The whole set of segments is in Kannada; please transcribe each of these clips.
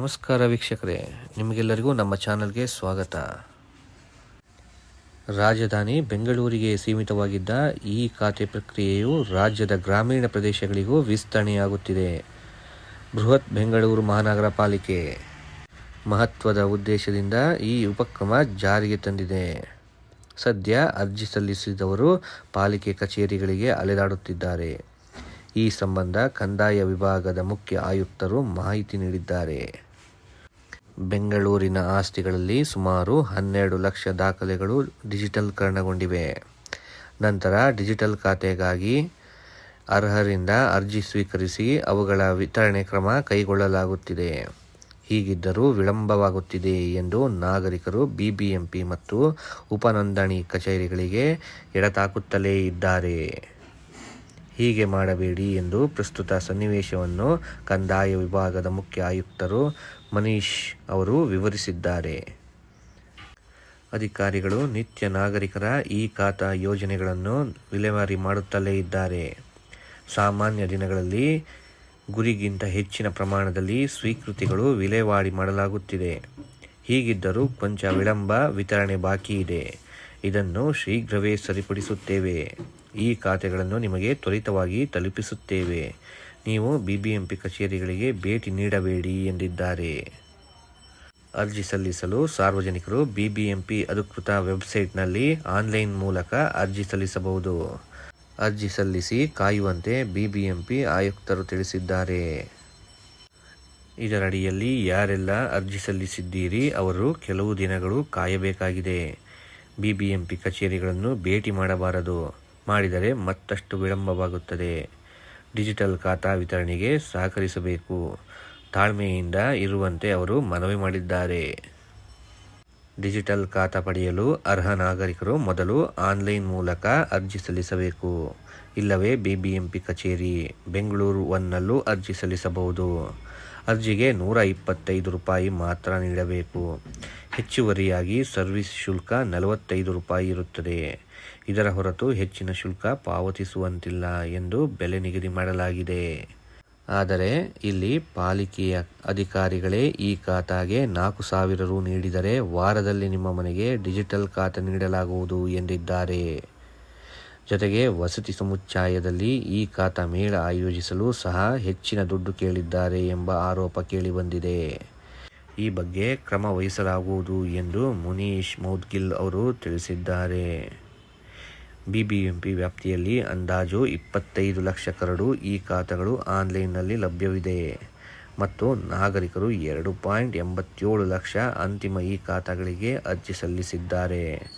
ನಮಸ್ಕಾರ ವೀಕ್ಷಕರೇ, ನಿಮಗೆಲ್ಲರಿಗೂ ನಮ್ಮ ಚಾನಲ್ಗೆ ಸ್ವಾಗತ. ರಾಜಧಾನಿ ಬೆಂಗಳೂರಿಗೆ ಸೀಮಿತವಾಗಿದ್ದ ಈ ಖಾತೆ ಪ್ರಕ್ರಿಯೆಯು ರಾಜ್ಯದ ಗ್ರಾಮೀಣ ಪ್ರದೇಶಗಳಿಗೂ ವಿಸ್ತರಣೆಯಾಗುತ್ತಿದೆ. ಬೃಹತ್ ಬೆಂಗಳೂರು ಮಹಾನಗರ ಪಾಲಿಕೆ ಮಹತ್ವದ ಉದ್ದೇಶದಿಂದ ಈ ಉಪಕ್ರಮ ಜಾರಿಗೆ ತಂದಿದೆ. ಸದ್ಯ ಅರ್ಜಿ ಸಲ್ಲಿಸಿದವರು ಪಾಲಿಕೆ ಕಚೇರಿಗಳಿಗೆ ಅಲೆದಾಡುತ್ತಿದ್ದಾರೆ. ಈ ಸಂಬಂಧ ಕಂದಾಯ ವಿಭಾಗದ ಮುಖ್ಯ ಆಯುಕ್ತರು ಮಾಹಿತಿ ನೀಡಿದ್ದಾರೆ. ಬೆಂಗಳೂರಿನ ಆಸ್ತಿಗಳಲ್ಲಿ ಸುಮಾರು ಹನ್ನೆರಡು ಲಕ್ಷ ದಾಖಲೆಗಳು ಡಿಜಿಟಲ್ಕರಣಗೊಂಡಿವೆ. ನಂತರ ಡಿಜಿಟಲ್ ಖಾತೆಗಾಗಿ ಅರ್ಹರಿಂದ ಅರ್ಜಿ ಸ್ವೀಕರಿಸಿ ಅವುಗಳ ವಿತರಣೆ ಕ್ರಮ ಕೈಗೊಳ್ಳಲಾಗುತ್ತಿದೆ. ಹೀಗಿದ್ದರೂ ವಿಳಂಬವಾಗುತ್ತಿದೆ ಎಂದು ನಾಗರಿಕರು ಬಿಬಿಎಂಪಿ ಮತ್ತು ಉಪನೋಂದಣಿ ಕಚೇರಿಗಳಿಗೆ ಎಡತಾಕುತ್ತಲೇ ಇದ್ದಾರೆ. ಹೀಗೆ ಮಾಡಬೇಡಿ ಎಂದು ಪ್ರಸ್ತುತ ಸನ್ನಿವೇಶವನ್ನು ಕಂದಾಯ ವಿಭಾಗದ ಮುಖ್ಯ ಆಯುಕ್ತರು ಮನೀಶ್ ಅವರು ವಿವರಿಸಿದ್ದಾರೆ. ಅಧಿಕಾರಿಗಳು, ನಿತ್ಯ ನಾಗರಿಕರ ಈ ಖಾತಾ ಯೋಜನೆಗಳನ್ನು ವಿಲೇವಾರಿ ಮಾಡುತ್ತಲೇ ಇದ್ದಾರೆ. ಸಾಮಾನ್ಯ ದಿನಗಳಲ್ಲಿ ಗುರಿಗಿಂತ ಹೆಚ್ಚಿನ ಪ್ರಮಾಣದಲ್ಲಿ ಸ್ವೀಕೃತಿಗಳು ವಿಲೇವಾರಿ ಮಾಡಲಾಗುತ್ತಿದೆ. ಹೀಗಿದ್ದರೂ ಕೊಂಚ ವಿಳಂಬ ವಿತರಣೆ ಬಾಕಿ ಇದೆ. ಇದನ್ನು ಶೀಘ್ರವೇ ಸರಿಪಡಿಸುತ್ತೇವೆ. ಈ ಖಾತೆಗಳನ್ನು ನಿಮಗೆ ತ್ವರಿತವಾಗಿ ತಲುಪಿಸುತ್ತೇವೆ. ನೀವು ಬಿಬಿಎಂಪಿ ಕಚೇರಿಗಳಿಗೆ ಭೇಟಿ ನೀಡಬೇಡಿ ಎಂದಿದ್ದಾರೆ. ಅರ್ಜಿ ಸಲ್ಲಿಸಲು ಸಾರ್ವಜನಿಕರು ಬಿಬಿಎಂಪಿ ಅಧಿಕೃತ ವೆಬ್ಸೈಟ್ನಲ್ಲಿ ಆನ್ಲೈನ್ ಮೂಲಕ ಅರ್ಜಿ ಸಲ್ಲಿಸಬಹುದು. ಅರ್ಜಿ ಸಲ್ಲಿಸಿ ಕಾಯುವಂತೆ ಬಿಬಿಎಂಪಿ ಆಯುಕ್ತರು ತಿಳಿಸಿದ್ದಾರೆ. ಇದರಡಿಯಲ್ಲಿ ಯಾರೆಲ್ಲ ಅರ್ಜಿ ಸಲ್ಲಿಸಿದ್ದೀರಿ ಅವರು ಕೆಲವು ದಿನಗಳು ಕಾಯಬೇಕಾಗಿದೆ. ಬಿಬಿಎಂಪಿ ಕಚೇರಿಗಳನ್ನು ಭೇಟಿ ಮಾಡಬಾರದು. ಮಾಡಿದರೆ ಮತ್ತಷ್ಟು ವಿಳಂಬವಾಗುತ್ತದೆ. ಡಿಜಿಟಲ್ ಖಾತಾ ವಿತರಣೆಗೆ ಸಹಕರಿಸಬೇಕು. ತಾಳ್ಮೆಯಿಂದ ಇರುವಂತೆ ಅವರು ಮನವಿ ಮಾಡಿದ್ದಾರೆ. ಡಿಜಿಟಲ್ ಖಾತಾ ಪಡೆಯಲು ಅರ್ಹ ನಾಗರಿಕರು ಮೊದಲು ಆನ್ಲೈನ್ ಮೂಲಕ ಅರ್ಜಿ ಸಲ್ಲಿಸಬೇಕು. ಇಲ್ಲವೇ ಬಿಬಿಎಂಪಿ ಕಚೇರಿ ಬೆಂಗಳೂರು ಒನ್ನಲ್ಲೂ ಅರ್ಜಿ ಸಲ್ಲಿಸಬಹುದು. ಅರ್ಜಿಗೆ ನೂರ ಇಪ್ಪತ್ತೈದು ರೂಪಾಯಿ ಮಾತ್ರ ನೀಡಬೇಕು. ಹೆಚ್ಚುವರಿಯಾಗಿ ಸರ್ವಿಸ್ ಶುಲ್ಕ ನಲವತ್ತೈದು ರೂಪಾಯಿ ಇರುತ್ತದೆ. ಇದರ ಹೊರತು ಹೆಚ್ಚಿನ ಶುಲ್ಕ ಪಾವತಿಸುವಂತಿಲ್ಲ ಎಂದು ಬೆಲೆ ನಿಗದಿ ಮಾಡಲಾಗಿದೆ. ಆದರೆ ಇಲ್ಲಿ ಪಾಲಿಕೆಯ ಅಧಿಕಾರಿಗಳೇ ಈ ಖಾತಾಗೆ ನಾಲ್ಕು ಸಾವಿರ ರು ನೀಡಿದರೆ ವಾರದಲ್ಲಿ ನಿಮ್ಮ ಮನೆಗೆ ಡಿಜಿಟಲ್ ಖಾತೆ ನೀಡಲಾಗುವುದು ಎಂದಿದ್ದಾರೆ. ಜೊತೆಗೆ ವಸತಿ ಸಮುಚ್ಚಯದಲ್ಲಿ ಈ ಖಾತಾ ಮೇಳ ಆಯೋಜಿಸಲು ಸಹ ಹೆಚ್ಚಿನ ದುಡ್ಡು ಕೇಳಿದ್ದಾರೆ ಎಂಬ ಆರೋಪ ಕೇಳಿಬಂದಿದೆ. ಈ ಬಗ್ಗೆ ಕ್ರಮ ವಹಿಸಲಾಗುವುದು ಎಂದು ಮುನೀಶ್ ಮೌದ್ಗಿಲ್ ಅವರು ತಿಳಿಸಿದ್ದಾರೆ. ಬಿಬಿಎಂಪಿ ವ್ಯಾಪ್ತಿಯಲ್ಲಿ ಅಂದಾಜು ಇಪ್ಪತ್ತೈದು ಲಕ್ಷ ಕರಡು ಈ ಖಾತೆಗಳು ಆನ್ಲೈನ್ನಲ್ಲಿ ಲಭ್ಯವಿದೆ. ಮತ್ತು ನಾಗರಿಕರು ಎರಡು ಪಾಯಿಂಟ್ ಎಂಬತ್ತೇಳು ಲಕ್ಷ ಅಂತಿಮ ಈ ಖಾತಾಗಳಿಗೆ ಅರ್ಜಿ ಸಲ್ಲಿಸಿದ್ದಾರೆ.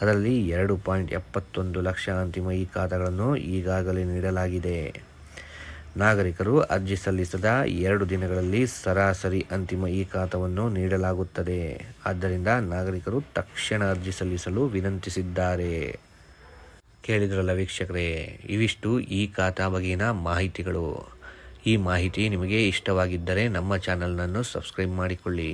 ಅದರಲ್ಲಿ ಎರಡು ಪಾಯಿಂಟ್ ಎಪ್ಪತ್ತೊಂದು ಲಕ್ಷ ಅಂತಿಮ ಈ ಖಾತಾಗಳನ್ನು ಈಗಾಗಲೇ ನೀಡಲಾಗಿದೆ. ನಾಗರಿಕರು ಅರ್ಜಿ ಸಲ್ಲಿಸದ ಎರಡು ದಿನಗಳಲ್ಲಿ ಸರಾಸರಿ ಅಂತಿಮ ಈ ಖಾತವನ್ನು ನೀಡಲಾಗುತ್ತದೆ. ಆದ್ದರಿಂದ ನಾಗರಿಕರು ತಕ್ಷಣ ಅರ್ಜಿ ಸಲ್ಲಿಸಲು ವಿನಂತಿಸಿದ್ದಾರೆ. ಕೇಳಿದ್ರಲ್ಲ ವೀಕ್ಷಕರೇ, ಇವಿಷ್ಟು ಈ ಖಾತಾ ಬಗೆಗಿನ ಮಾಹಿತಿಗಳು. ಈ ಮಾಹಿತಿ ನಿಮಗೆ ಇಷ್ಟವಾಗಿದ್ದರೆ ನಮ್ಮ ಚಾನಲ್ನನ್ನು ಸಬ್ಸ್ಕ್ರೈಬ್ ಮಾಡಿಕೊಳ್ಳಿ.